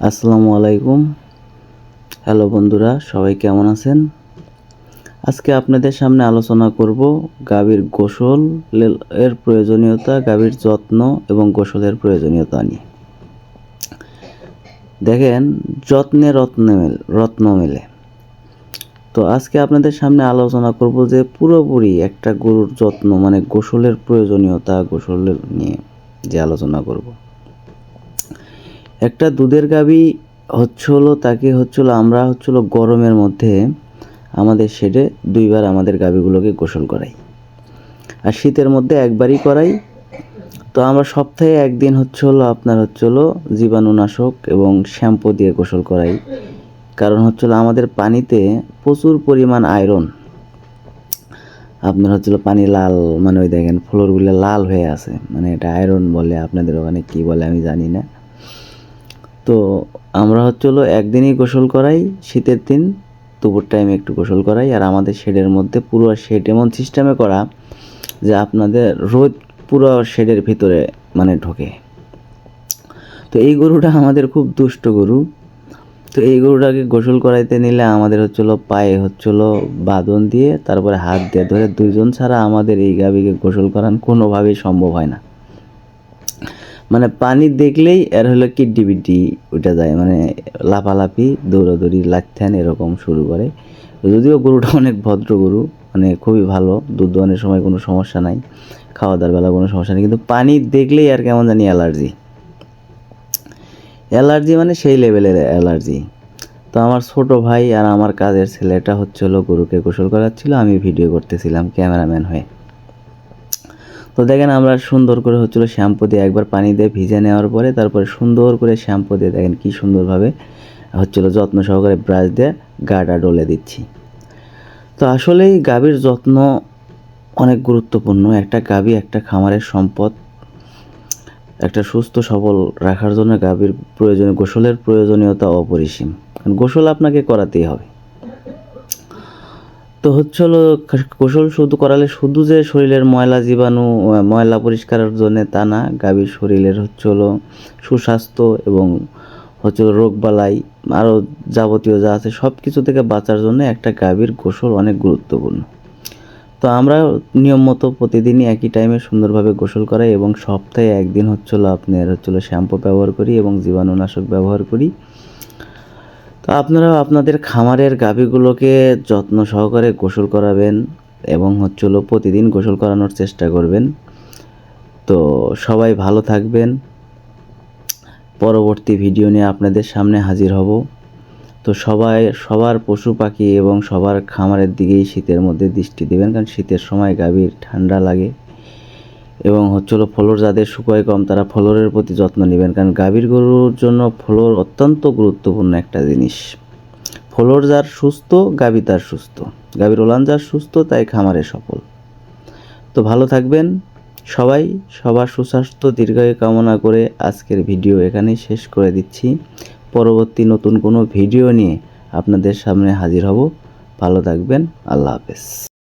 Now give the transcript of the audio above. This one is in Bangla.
আসসালামু আলাইকুম। হ্যালো বন্ধুরা, সবাই কেমন আছেন? আজকে আপনাদের সামনে আলোচনা করব গাভীর গোসল এর প্রয়োজনীয়তা, গাভীর যত্ন এবং গোসলের প্রয়োজনীয়তা নিয়ে। দেখেন, যত্নে রত্ন মেল রত্ন মেলে। তো আজকে আপনাদের সামনে আলোচনা করব যে পুরোপুরি একটা গরুর যত্ন মানে গোসলের প্রয়োজনীয়তা, গোসলের নিয়ে যে আলোচনা করব। একটা দুধের গাবি হচ্ছে হলো তাকে হচ্ছিল, আমরা হচ্ছিল গরমের মধ্যে আমাদের শেডে দুইবার আমাদের গাবিগুলোকে গোসল করাই। আর শীতের মধ্যে একবারই করাই। তো আমরা সপ্তাহে একদিন হচ্ছে হলো আপনার হচ্ছে হলো জীবাণুনাশক এবং শ্যাম্পু দিয়ে গোসল করাই। কারণ হচ্ছিল আমাদের পানিতে প্রচুর পরিমাণ আয়রন। আপনার হচ্ছিল পানি লাল মানে ওই দেখেন, ফ্লোরগুলো লাল হয়ে আছে। মানে এটা আয়রন বলে আপনাদের ওখানে কি বলে আমি জানি না। তো আমরা হচ্ছে হলো একদিনই গোসল করাই, শীতের দিন দুপুর টাইমে একটু গোসল করাই, আর আমাদের শেডের মধ্যে পুরো শেড এমন সিস্টেমে করা যে আপনাদের রোদ পুরো শেডের ভিতরে মানে ঢোকে। তো এই গরুটা আমাদের খুব দুষ্ট গরু। তো এই গরুটাকে গোসল করাইতে নিলে আমাদের হচ্ছিল পায়ে হচ্ছিল বাঁধন দিয়ে, তারপরে হাত দিয়ে ধরে দুইজন ছাড়া আমাদের এই গাভীকে গোসল করান কোনোভাবেই সম্ভব হয় না। মানে পানি দেখলেই এর হলো কিড্ডি বিড্ডি উঠে যায় মানে লাফালাফি, দৌড়াদৌড়ি, লাথ্যান এরকম শুরু করে। যদিও গরুটা অনেক ভদ্র গরু মানে খুবই ভালো, দুধ দোয়ানোর সময় কোনো সমস্যা নাই খাওয়া দাওয়ার বেলা কোনো সমস্যা নেই, কিন্তু পানি দেখলেই আর কেমন জানি অ্যালার্জি। অ্যালার্জি মানে সেই লেভেলের অ্যালার্জি। তো আমার ছোট ভাই আর আমার কাজের ছেলেটা হচ্ছিল গরুকে গোসল করাচ্ছিল, আমি ভিডিও করতেছিলাম ক্যামেরাম্যান হয়ে। তো দেখেন আমরা সুন্দর করে হচ্ছিল শ্যাম্পু দিয়ে একবার পানি দিয়ে ভিজে নেওয়ার পরে তারপরে সুন্দর করে শ্যাম্পু দিয়ে দেখেন কি সুন্দরভাবে হচ্ছিল যত্ন সহকারে ব্রাশ দিয়ে গাটা ডলে দিচ্ছি। তো আসলেই গাভীর যত্ন অনেক গুরুত্বপূর্ণ। একটা গাভী একটা খামারের সম্পদ, একটা সুস্থ সবল রাখার জন্য গাভীর প্রয়োজনীয় গোসলের প্রয়োজনীয়তা অপরিসীম। কারণ গোসল আপনাকে করাতেই হবে। তো হচ্ছে হলো গোসল শুধু করালে শুধু যে শরীরের ময়লা জীবাণু ময়লা পরিষ্কারের জন্য তা না, গাভীর শরীরের হচ্ছে হলো সুস্বাস্থ্য এবং হচ্ছে রোগবালাই আরও যাবতীয় যা আছে সব কিছু থেকে বাঁচার জন্য একটা গাভীর গোসল অনেক গুরুত্বপূর্ণ। তো আমরা নিয়ম মতো প্রতিদিনই একই টাইমে সুন্দরভাবে গোসল করাই এবং সপ্তাহে একদিন হচ্ছিল আপনার হচ্ছিল শ্যাম্পু ব্যবহার করি এবং জীবাণুনাশক ব্যবহার করি। তো আপনারা আপনাদের খামারের গাভীগুলোকে যত্ন সহকারে গোসল করাবেন এবং হচ্ছে হচ্ছিল প্রতিদিন গোসল করানোর চেষ্টা করবেন। তো সবাই ভালো থাকবেন। পরবর্তী ভিডিও নিয়ে আপনাদের সামনে হাজির হব। তো সবাই, সবার পশু পাখি এবং সবার খামারের দিকেই শীতের মধ্যে দৃষ্টি দেবেন, কারণ শীতের সময় গাভীর ঠান্ডা লাগে। এবং হচ্ছিল ফলোর যাদের শুকোয় কম, তারা ফলোরের প্রতি যত্ন নেবেন। কারণ গাভীর গরুর জন্য ফলোর অত্যন্ত গুরুত্বপূর্ণ একটা জিনিস। ফলোর যার সুস্থ, গাভী তার সুস্থ। গাভীর ওলান যার সুস্থ, তাই খামারে সফল। তো ভালো থাকবেন সবাই, সবার সুস্বাস্থ্য, দীর্ঘায়ু কামনা করে আজকের ভিডিও এখানেই শেষ করে দিচ্ছি। পরবর্তী নতুন কোনো ভিডিও নিয়ে আপনাদের সামনে হাজির হব। ভালো থাকবেন, আল্লাহ হাফেজ।